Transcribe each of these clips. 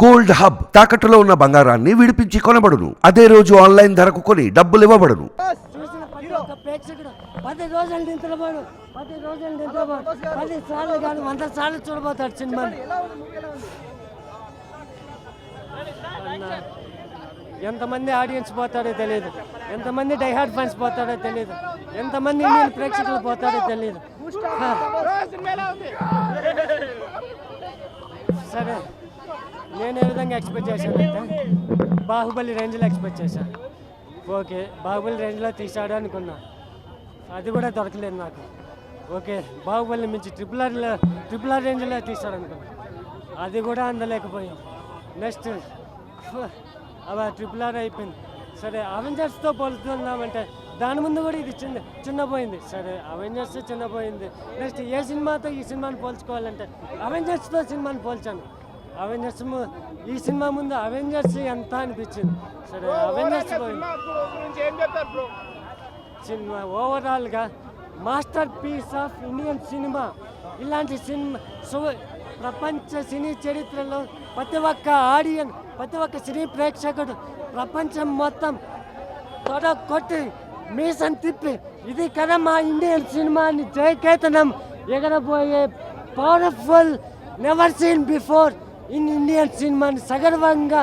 Gold hub తాకట్టులో ఉన్న బంగారాన్ని విడిపించి కొనబడును. అదే రోజు ఆన్లైన్ ధరకు కొని డబ్బులు ఇవ్వబడును. చూసిన ప్రతి ఒక్క ప్రేక్షకుడు పది రోజులు నిద్రపోడు పది రోజులు నిద్రపోడు పది సార్లు కాదు వంద సార్లు చూడబోతాడు సినిమాని ఎంతమంది ఆడియన్స్ పోతాడో తెలియదు ఎంతమంది డైహార్డ్ ఫ్యాన్స్ పోతాడో తెలియదు ఎంతమంది ఇండియన్ ప్రేక్షకులు పోతాడో తెలియదు. సరే. నేను ఏ విధంగా ఎక్స్పెక్ట్ చేశానంటే బాహుబలి రేంజ్లో ఎక్స్పెక్ట్ చేశాను ఓకే బాహుబలి రేంజ్లో తీసాడు అనుకున్నా. అది కూడా దొరకలేదు నాకు. ఓకే బాహుబలి మించి ట్రిపుల్ ఆర్లో ట్రిపుల్ ఆర్ రేంజ్లో తీసాడు అనుకున్నా. అది కూడా అందలేకపోయాం. నెక్స్ట్ అలా ట్రిపుల్ ఆర్ అయిపోయింది. సరే అవెంజర్స్తో పోలుతున్నామంటే దాని ముందు కూడా ఇది చిన్న చిన్నపోయింది. సరే అవెంజర్స్ చిన్నపోయింది. నెక్స్ట్ ఏ సినిమాతో ఈ సినిమాని పోల్చుకోవాలంటే అవెంజర్స్తో సినిమాని పోల్చాను. అవెంజర్స్ ఈ సినిమా ముందు అవెంజర్స్ ఎంత అనిపించింది? సరే అవెంజర్స్ సినిమా ఓవరాల్గా మాస్టర్ పీస్ ఆఫ్ ఇండియన్ సినిమా. ఇలాంటి సినిమా సు ప్రపంచ సినీ చరిత్రలో ప్రతి ఒక్క ఆడియన్ ప్రతి ఒక్క సినీ ప్రేక్షకుడు ప్రపంచం మొత్తం తొడ కొట్టి మీసం తిప్పి ఇది కదా మా ఇండియన్ సినిమాని జయకేతనం ఎగరబోయే powerful never seen before in Indian సినిమాని సగర్వంగా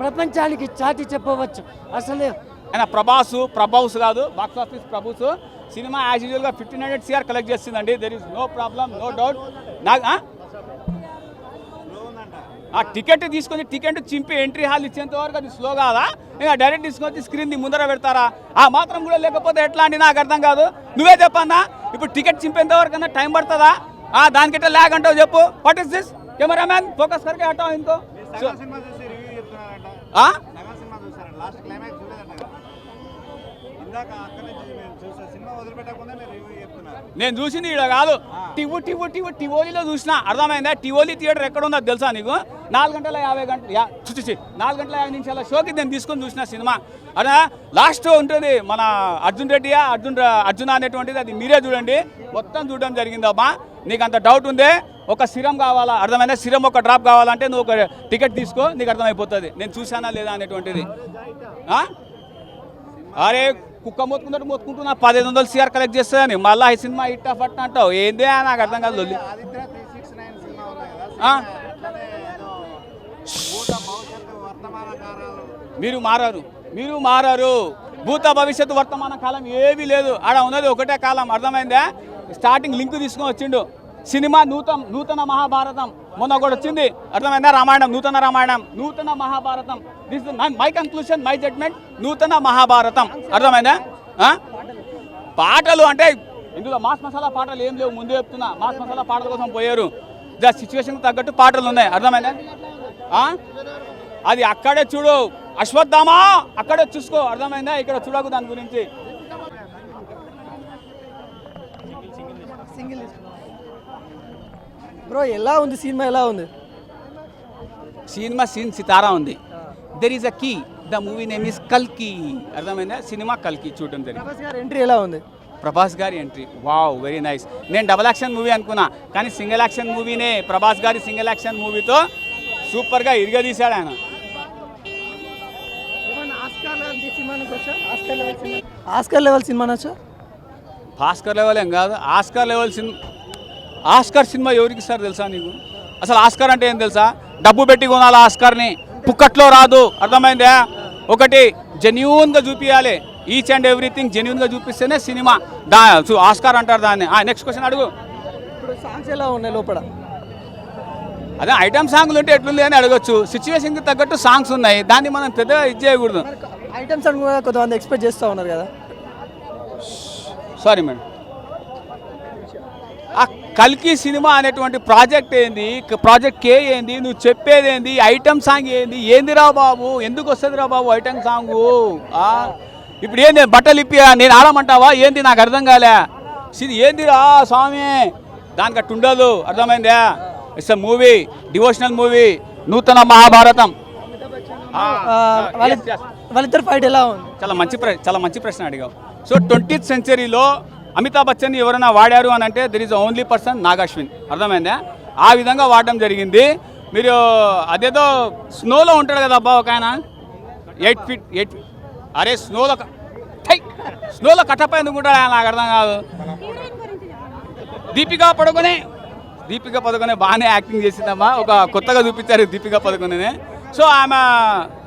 ప్రపంచానికి చాటి చెప్పవచ్చు. అసలు ఆయన ప్రభాస్ ప్రభాస్ కాదు బాక్స్ ఆఫీస్ ప్రభూస్. సినిమా యాజ్ యూజువల్గా ఫిఫ్టీన్ హండ్రెడ్ సిఆర్ కలెక్ట్ చేస్తుందండి. There is no problem no doubt నాకు ఆ? టికెట్ తీసుకొని టికెట్ చింపి ఎంట్రీ హాల్ ఇచ్చేంత వరకు అది స్లో కాదా? ఇంకా డైరెక్ట్ తీసుకొని స్క్రీన్ ముందర పెడతారా? ఆ మాత్రం కూడా లేకపోతే ఎట్లా అండి నాకు అర్థం కాదు. నువ్వే చెప్పన్నా? ఇప్పుడు టికెట్ చింపేంత వరకు టైం పడుతుందా? దానికంటే లాగ్ అంటావు చెప్పు. What is this cameraman focus కరికే హటావు ఇంకో సగం సినిమా చూసి రివ్యూ చెప్తున్నారంట ఆ? నేను చూసింది ఇక్కడ కాదు. టివ్వు టివ్వు టివ్వు టివోలీలో చూసిన అర్థమైందా? టివోలీ థియేటర్ ఎక్కడ ఉందో తెలుసా నీకు? నాలుగు గంటల యాభై గంటల చూసి నాలుగు గంటల యాభై నిమిషాల షోకి నేను తీసుకొని చూసిన సినిమా. అదే లాస్ట్ ఉంటుంది మన అర్జున్ రెడ్డియా అర్జున్ అర్జున అనేటువంటిది అది మీరే చూడండి. మొత్తం చూడడం జరిగిందమ్మా. నీకు అంత డౌట్ ఉందే? ఒక సిరం కావాలా? అర్థమైందా? సిరం ఒక డ్రాప్ కావాలంటే నువ్వు ఒక టికెట్ తీసుకో నీకు అర్థమైపోతుంది. నేను చూసానా లేదా అనేటువంటిది. ఆ? అరే కుక్క మొత్తుకుంటే మొత్తుకుంటున్నా పదిహేను వందలు సిఆర్ కలెక్ట్ చేస్తుందని మళ్ళీ ఈ సినిమా హిట్ ఆఫ్ అట్ట అంటావు. ఏందే నాకు అర్థం కాదు మీరు మారారు. మీరు మారారు. భూత భవిష్యత్తు వర్తమాన కాలం ఏమీ లేదు. ఆడ ఉన్నది ఒకటే కాలం. అర్థమైందా? స్టార్టింగ్ లింక్ తీసుకొని వచ్చిండు. సినిమా నూతన నూతన మహాభారతం. మొన్న ఒకటి వచ్చింది. అర్థమైందా? రామాయణం నూతన రామాయణం. నూతన Mahabharatam. This my conclusion my judgment నూతన మహాభారతం. అర్థమైందా? పాటలు అంటే ఇందులో మాస్ మసాలా పాటలు ఏం లేవు. ముందే చెప్తున్నా. మాస్ మసాలా పాటల కోసం పోయారు. ద సిచ్యువేషన్కి తగ్గట్టు పాటలు ఉన్నాయి. అర్థమైందా? ఆ? అది అక్కడే చూడు. అశ్వత్థామా! అక్కడే చూసుకో. అర్థమైందా? ఇక్కడ చూడకు దాని గురించి. బ్రో ఎలా ఉంది సినిమా? ఎలా ఉంది? సినిమా సీన్ సితారా ఉంది. There is a key the movie name is కల్కి అర్థమైందా? సినిమా కల్కి చూడడం జరిగింది. ప్రభాస్ గారి ఎంట్రీ ఎలా ఉంది? ప్రభాస్ గారి ఎంట్రీ వావ్ వెరీ నైస్ నేను డబల్ యాక్షన్ మూవీ అనుకున్నా కానీ సింగిల్ యాక్షన్ మూవీనే ప్రభాస్ గారి సింగిల్ యాక్షన్ మూవీతో సూపర్గా ఇరగదీశాడు ఆయన. Oscar level cinema? Bhaskar level ఏం కాదు. Oscar level cinema Oscar cinema ఎవరికి ఇస్తారు తెలుసా నీకు? అసలు ఆస్కార్ అంటే ఏం తెలుసా? డబ్బు పెట్టి కొనాలి ఆస్కార్ని. పుక్కట్లో రాదు. అర్థమైందా? ఒకటి జెన్యున్గా చూపించాలి ఈచ్ అండ్ ఎవ్రీథింగ్ జెన్యున్గా చూపిస్తేనే సినిమా. దా ఆస్కార్ అంటారు దాన్ని. నెక్స్ట్ క్వశ్చన్ అడుగు. ఇప్పుడు సాంగ్స్ ఎలా ఉన్నాయి లోపల? అదే ఐటమ్ సాంగ్లు ఉంటే ఎట్లుంది అని అడగొచ్చు. సిచ్యువేషన్కి తగ్గట్టు సాంగ్స్ ఉన్నాయి. దాన్ని మనం పెద్ద ఇది చేయకూడదు. ఐటమ్స్ అని కూడా కొంతమంది ఎక్స్పెక్ట్ చేస్తూ ఉన్నారు కదా. సారీ మేడం కల్కి సినిమా అనేటువంటి ప్రాజెక్ట్ ఏంది? ప్రాజెక్ట్ కే ఏంది? నువ్వు చెప్పేది ఏంది? ఐటమ్ సాంగ్ ఏంది? ఏందిరా బాబు? ఎందుకు వస్తుందిరా బాబు ఐటమ్ సాంగు? ఆ? ఇప్పుడు ఏంది? బట్టలు ఇప్పి నేను ఆడమంటావా? ఏంది? నాకు అర్థం కాలే. ఏందిరా స్వామి? దానికి అట్టు ఉండదు. అర్థమైందా? It's a movie. Devotional movie. నూతన మహాభారతం. వాళ్ళిద్దరు ఫైట్ ఎలా ఉంది? చాలా మంచి చాలా మంచి ప్రశ్న అడిగావు. సో ట్వంటీత్ సెంచరీలో అమితాబ్ బచ్చన్ ఎవరైనా వాడారు అని అంటే there is only person Nag Ashwin. అర్థమైందా? ఆ విధంగా వాడడం జరిగింది. మీరు అదేదో స్నోలో ఉంటాడు కదా అబ్బా ఒక ఆయన. ఎయిట్ ఫీట్ ఎయిట్ అరే స్నోలో స్నోలో కట్టపై ఎందుకుంటాడు ఆయన నాకు అర్థం కాదు. దీపికా పడుకునే. దీపికా పదుకొనే బాగానే యాక్టింగ్ చేసిందమ్మా. ఒక కొత్తగా చూపించారు దీపికా పదుకొనే సో ఆమె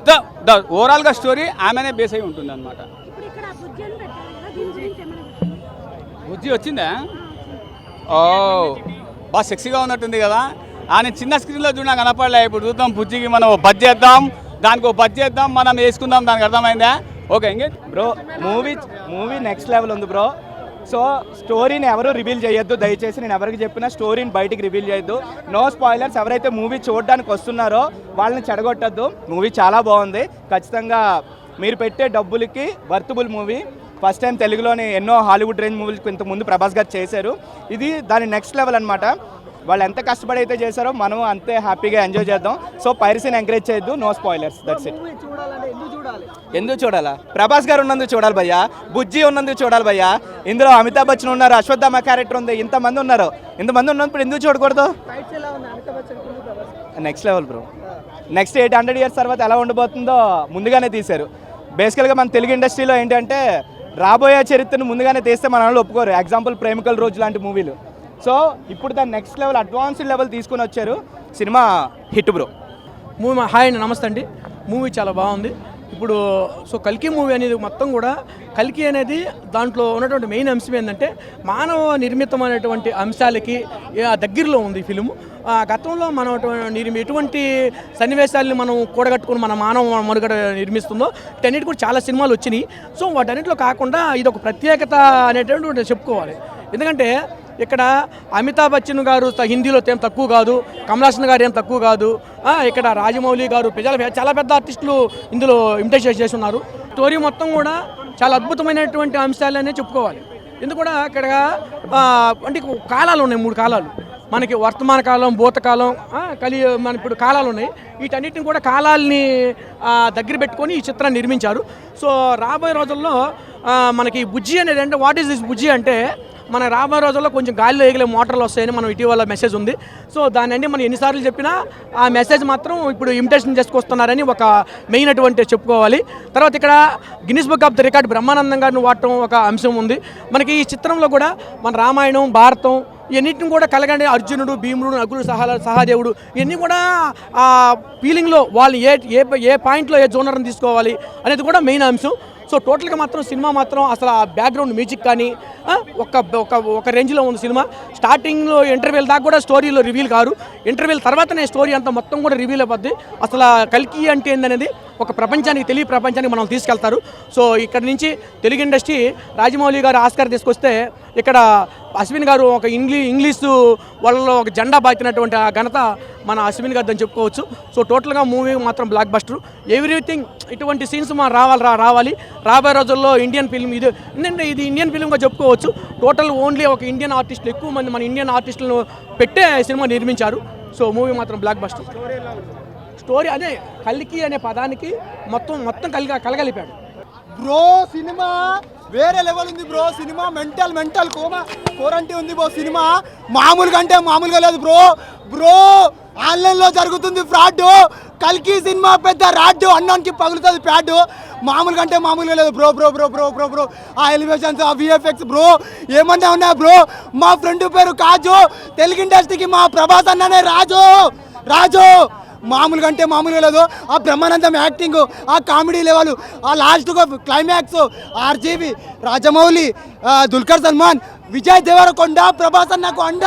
ద ద ఓవరాల్గా స్టోరీ ఆమెనే బేస్ అయి ఉంటుంది అనమాట బుజ్జి వచ్చిందా? ఓ బాగా సెక్సీగా ఉన్నట్టుంది కదా. ఆయన చిన్న స్క్రీన్లో చూడడం కనపడలే. ఇప్పుడు చూద్దాం బుజ్జికి మనం బజ్ చేద్దాం. దానికి ఒక బజ్ చేద్దాం. మనం వేసుకుందాం. దానికి అర్థమైందా? ఓకే ఇంకే. Bro movie movie next level ఉంది బ్రో. సో స్టోరీని ఎవరు రివీల్ చేయొద్దు. దయచేసి నేను ఎవరికి చెప్పినా స్టోరీని బయటికి రివీల్ చేయొద్దు. నో స్పాయిలర్స్ ఎవరైతే మూవీ చూడడానికి వస్తున్నారో వాళ్ళని చెడగొట్టద్దు. మూవీ చాలా బాగుంది. ఖచ్చితంగా మీరు పెట్టే డబ్బులకి వర్తబుల్ మూవీ ఫస్ట్ టైం తెలుగులోని ఎన్నో హాలీవుడ్ రేంజ్ మూవీలు ఇంత ముందు ప్రభాస్ గారు చేశారు. ఇది దాని నెక్స్ట్ లెవెల్ అన్నమాట. వాళ్ళు ఎంత కష్టపడి అయితే చేశారో మనం అంతే హ్యాపీగా ఎంజాయ్ చేద్దాం. సో పైరసీని ఎంకరేజ్ చేయొద్దు. No spoilers. That's it movie ఎందుకు చూడాలి? ఎందుకు చూడాలా? ప్రభాస్ గారు ఉన్నందుకు చూడాలి భయ్యా. బుజ్జి ఉన్నందుకు చూడాలి భయ్యా. ఇందులో అమితాబ్ బచ్చన్ ఉన్నారు. అశ్వత్థామ క్యారెక్టర్ ఉంది. ఇంతమంది ఉన్నారు. ఇంతమంది ఉన్నప్పుడు ఎందుకు చూడకూడదు? Next level bro next eight hundred years తర్వాత ఎలా ఉండబోతుందో ముందుగానే తీశారు. బేసికల్గా మన తెలుగు ఇండస్ట్రీలో ఏంటంటే రాబోయే చరిత్రను ముందుగానే తీస్తే మన వాళ్ళు ఒప్పుకోరు. ఎగ్జాంపుల్ ప్రేమికల రోజు లాంటి మూవీలు. సో ఇప్పుడు దాని నెక్స్ట్ లెవెల్ అడ్వాన్స్డ్ లెవెల్ తీసుకొని వచ్చారు. Cinema hit bro movie hi అండి నమస్తే అండి. మూవీ చాలా బాగుంది. ఇప్పుడు సో కల్కి మూవీ అనేది మొత్తం కూడా కల్కి అనేది దాంట్లో ఉన్నటువంటి మెయిన్ అంశం ఏంటంటే మానవ నిర్మితమైనటువంటి అంశాలకి దగ్గరలో ఉంది ఈ ఫిలిం ఆ, గతంలో మనం నిర్మి ఎటువంటి సన్నివేశాలని మనం కూడగట్టుకుని మన మానవ మనుగడ నిర్మిస్తుందో వీటన్నిటి కూడా చాలా సినిమాలు వచ్చినాయి. సో వాటన్నిటిలో కాకుండా ఇది ఒక ప్రత్యేకత అనేటటువంటి చెప్పుకోవాలి. ఎందుకంటే ఇక్కడ అమితాబ్ బచ్చన్ గారు హిందీలో ఏం తక్కువ కాదు కమలాసన్ గారు ఏం తక్కువ కాదు. ఇక్కడ రాజమౌళి గారు ప్రజల చాలా పెద్ద ఆర్టిస్టులు ఇందులో ఇమిటేషన్ చేసి ఉన్నారు స్టోరీ మొత్తం కూడా చాలా అద్భుతమైనటువంటి అంశాలనే చెప్పుకోవాలి. ఎందుకు కూడా ఇక్కడ అంటే కాలాలు ఉన్నాయి మూడు కాలాలు. మనకి వర్తమాన కాలం భూతకాలం కలి మన ఇప్పుడు కాలాలు ఉన్నాయి. వీటన్నిటిని కూడా కాలాల్ని దగ్గర పెట్టుకొని ఈ చిత్రాన్ని నిర్మించారు. సో రాబోయే రోజుల్లో మనకి బుజ్జి అనేది అంటే వాట్ ఈస్ దిస్ బుజ్జి అంటే మన రాబోయే రోజుల్లో కొంచెం గాలిలో ఎగిలే మోటార్లు వస్తాయని మనం ఇటీవల మెసేజ్ ఉంది. సో దాని అండి మనం ఎన్నిసార్లు చెప్పినా ఆ మెసేజ్ మాత్రం ఇప్పుడు ఇమిటేషన్ చేసుకొస్తున్నారని ఒక మెయిన్ అటువంటి చెప్పుకోవాలి. తర్వాత ఇక్కడ Guinness book of the record Brahmanandam గారిని వాడటం ఒక అంశం ఉంది. మనకి ఈ చిత్రంలో కూడా మన రామాయణం భారతం ఇవన్నిటిని కూడా కలగండి. అర్జునుడు భీముడు నకులు సహా సహాదేవుడు ఇవన్నీ కూడా ఆ ఫీలింగ్లో వాళ్ళు ఏ ఏ ఏ పాయింట్లో ఏ జోనర్ని తీసుకోవాలి అనేది కూడా మెయిన్ అంశం. సో టోటల్గా మాత్రం సినిమా మాత్రం అసలు ఆ బ్యాక్గ్రౌండ్ మ్యూజిక్ కానీ ఒక ఒక ఒక రేంజ్లో ఉంది సినిమా. స్టార్టింగ్లో ఇంటర్వ్యూల దాకా కూడా స్టోరీలో రివీల్ కారు. ఇంటర్వ్యూల్ తర్వాతనే స్టోరీ అంతా మొత్తం కూడా రివీల్ అయిపోద్ది. అసలు కల్కి అంటే ఏందనేది ఒక ప్రపంచానికి తెలియ ప్రపంచానికి మనం తీసుకెళ్తారు. సో ఇక్కడ నుంచి తెలుగు ఇండస్ట్రీ రాజమౌళి గారు ఆస్కార్ తీసుకొస్తే ఇక్కడ అశ్విన్ గారు ఒక ఇంగ్లీ ఇంగ్లీషు వాళ్ళలో ఒక జెండా బాతినటువంటి ఆ ఘనత మన అశ్విన్ గారు అని చెప్పుకోవచ్చు. సో టోటల్గా మూవీ మాత్రం బ్లాక్ బస్టర్ ఎవ్రీథింగ్ ఇటువంటి సీన్స్ మనం రావాలి రా రావాలి. రాబోయే రోజుల్లో ఇండియన్ ఫిల్మ్ ఇది ఎందుకంటే ఇది ఇండియన్ ఫిల్మ్గా చెప్పుకోవచ్చు. టోటల్ ఓన్లీ ఒక ఇండియన్ ఆర్టిస్టులు ఎక్కువ మంది మన ఇండియన్ ఆర్టిస్టులను పెట్టే సినిమా నిర్మించారు. సో మూవీ మాత్రం బ్లాక్ బస్టర్ స్టోరీ అదే కలికి అనే పదానికి మొత్తం మొత్తం కలిగా కలగలిపాడు. బ్రో సినిమా వేరే లెవెల్ ఉంది bro cinema. Mental mental coma కోరంటీ ఉంది బ్రో సినిమా. మామూలుగా అంటే మామూలుగా లేదు బ్రో. బ్రో ఆన్లైన్లో జరుగుతుంది ఫ్రాడ్. కల్కి సినిమా పెద్ద రాడ్. అన్నానికి పగులుతుంది ప్యాడ్. మామూలుగా అంటే మామూలుగా లేదు bro bro bro bro bro bro. ఆ ఎలివేషన్స్ ఆ విఎఫ్ఎక్స్ బ్రో. ఏమన్నా ఉన్నా బ్రో. మా ఫ్రెండ్ పేరు కాజు. తెలుగు ఇండస్ట్రీకి మా ప్రభాస్ అన్ననే రాజు. రాజు. మామూలుగా అంటే మామూలుగా లేదు. ఆ బ్రహ్మానందం యాక్టింగ్ ఆ కామెడీ లెవెల్ ఆ last climax RGV Rajamouli Dulquer Salmaan Vijay Deverakonda Prabhas అన్నకు అండ.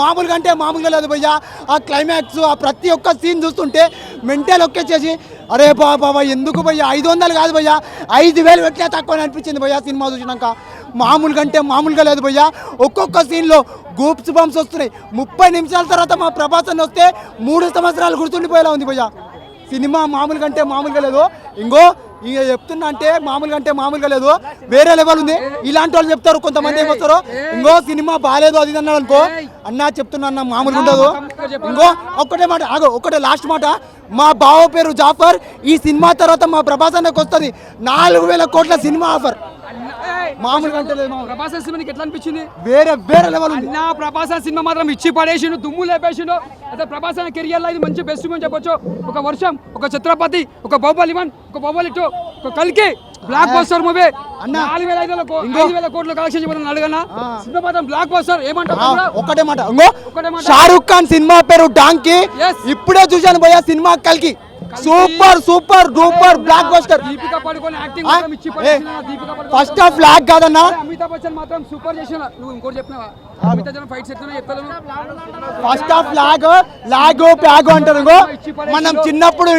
మామూలుగా అంటే మామూలుగా లేదు భయ్యా. ఆ క్లైమాక్స్ ఆ ప్రతి ఒక్క సీన్ చూస్తుంటే మెంటల్ ఒక్కేసేసి అరే బాబా ఎందుకు భయ్యా? ఐదు వందలు కాదు భయ్యా. ఐదు వేలు పెట్టలే తక్కువ అనిపించింది భయ్యా సినిమా చూసినాక. మామూలుగా అంటే మామూలుగా లేదు భయ్యా. ఒక్కొక్క సీన్లో గూప్స్ బంప్స్ వస్తున్నాయి. ముప్పై నిమిషాల తర్వాత మా ప్రభాసన్ వస్తే మూడు సంవత్సరాలు గుర్తుండిపోయేలా ఉంది భయ్యా. సినిమా మామూలుగా అంటే మామూలుగా లేదు. ఇంకో ఇక చెప్తున్నా అంటే మామూలుగా అంటే మామూలుగా లేదు. వేరే లెవెల్ ఉంది. ఇలాంటి వాళ్ళు చెప్తారు. కొంతమంది ఏమొస్తారు? ఇంకో సినిమా బాగాలేదు అది అన్నాడు అనుకో అన్నా చెప్తున్నా అన్న మామూలుగా ఉండదు. ఇంకో ఒక్కటే మాట ఆగో ఒక్కటే లాస్ట్ మాట. మా బావ పేరు జాఫర్. ఈ సినిమా తర్వాత మా ప్రభాస్ అన్నకు వస్తుంది. నాలుగు వేల కోట్ల సినిమా ఆఫర్. మామూలుగా అంటే లేదు మామూలు. ప్రభాస్ సినిమా నీకు ఎట్లా అనిపించింది? వేరే వేరే లెవెల్ ఉంది. అన్న ప్రభాస్ సినిమా మాత్రం ఇచ్చి పడేసిండు దుమ్ము లేపేసిండు. అయితే ప్రభాస్ అనే కెరియర్లో ఇది మంచి బెస్ట్ మూవీ చెప్పొచ్చు. ఒక వర్షం ఒక ఛత్రపతి ఒక బాహుబలి వన్ ఒక బాహుబలి టూ ఒక కల్కి బ్లాక్ బస్టర్ మూవీ అన్న. నాలుగు వేల ఐదు ఐదు వేల కోట్ల కలెక్షన్ చెప్పాను అడగనా? సినిమా మాత్రం బ్లాక్ బస్టర్ తమ్ముడా? ఒక్కటే మాట. ఇంకో. షారుఖ్ ఖాన్ సినిమా పేరు డాంకి. ఇప్పుడే చూశాను భయ్యా సినిమా కలికి. Super super duper blockbuster Deepika Padukone acting ఆ? మాత్రం ఇచ్చి ఏ, పడేసిన దీపికా పడుకొని ఫస్ట్ హాఫ్ లాగ్ కాదన్నా? అమితాబ్ బచ్చన్ మాత్రం సూపర్ చేసిన. నువ్వు ఇంకోటి చెప్పినావా? ఫస్ట్ హాఫ్ లాగ్ లాగ్ ప్యాగ్ అంటారు? మనం చిన్నప్పుడు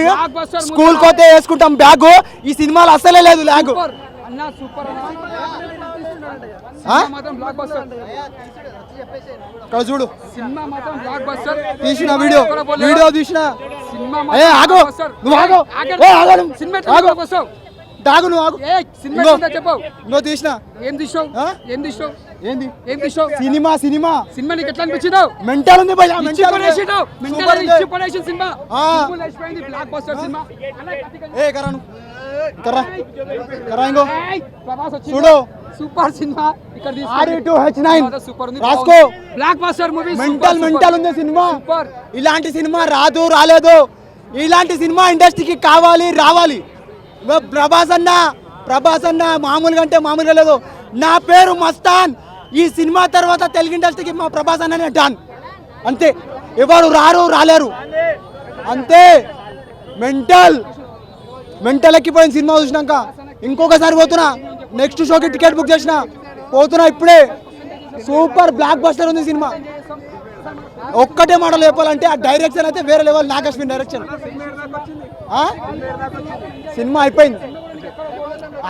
స్కూల్ కోతే వేసుకుంటాం బ్యాగ్. ఈ సినిమాలో అసలే లేదు లాగ్ సూపర్. ఇక్కడ చూడు. సినిమా మాత్రం బ్లాక్ బస్టర్ తీసిన వీడియో. వీడియో తీసిన. సినిమా ఏ ఆగు. నువ్వు ఆగు. ఏ ఆగు. సినిమా ఆగు. buster? దాగు నువ్వు ఆగు. ఏ సినిమా ఎట్లా చెప్పు. ఇంకో తీసిన. ఏం తీసావు? ఏం తీసావు ఏంది? ఏం తీసావు సినిమా సినిమా. సినిమా నీకు ఎట్లా అనిపించిందో? మెంటల్ ఉంది భయ్యా ఇచ్చి మెంటల్ ఉంది. పడేసిండు సూపర్ మెంటల్ ఉంది. ఇచ్చి పడేసిన సినిమా బ్లాక్ బస్టర్ ఏ కరాను కర్రా. కర్రా ఇంకో. చూడు. సూపర్ సినిమా. ఇక్కడ R two H nine super ఉంది. రాసుకో. Blockbuster movie mental mental ఉంది సినిమా. సూపర్. ఇలాంటి సినిమా రాదు రాలేదు. ఇలాంటి సినిమా ఇండస్ట్రీకి కావాలి రావాలి. ప్రభాస్ అన్న ప్రభాస్ అన్న మామూలుగా అంటే మామూలుగా లేదు. నా పేరు మస్తాన్. ఈ సినిమా తర్వాత తెలుగు ఇండస్ట్రీకి మా ప్రభాస్ అన్ననే డాన్. అంతే. ఎవరు రారు రాలేరు. అంతే. మెంటల్ మెంటల్ ఎక్కిపోయిన సినిమా చూసినాక. ఇంకొకసారి పోతున్నా. నెక్స్ట్ షోకి టికెట్ బుక్ చేసిన. పోతున్నా ఇప్పుడే. సూపర్ బ్లాక్ బస్టర్ ఉంది సినిమా. ఒక్కటే మాట చెప్పాలంటే ఆ డైరెక్షన్ అయితే వేరే లెవెల్ నాగశ్విన్ డైరెక్షన్. సినిమా అయిపోయింది.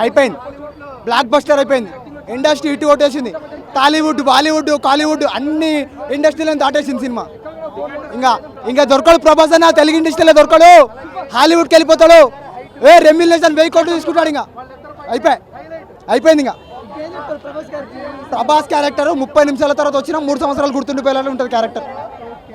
అయిపోయింది. బ్లాక్ బస్టర్ అయిపోయింది. ఇండస్ట్రీ ఇటు కొట్టేసింది. టాలీవుడ్ బాలీవుడ్ కాలీవుడ్ అన్ని ఇండస్ట్రీలను దాటేసింది సినిమా. ఇంకా ఇంకా దొరకడు ప్రభాస్ అన్న తెలుగు ఇండస్ట్రీలో దొరకడు. హాలీవుడ్కి వెళ్ళిపోతాడు. ఏ రెమ్యులేషన్ వెయ్యి కోట్లు తీసుకుంటాడు ఇంకా. అయిపోయి. అయిపోయింది ఇంకా. ప్రభాస్ క్యారెక్టర్ ముప్పై నిమిషాల తర్వాత వచ్చిన మూడు సంవత్సరాలు గుర్తుండిపోయేలా ఉంటుంది క్యారెక్టర్.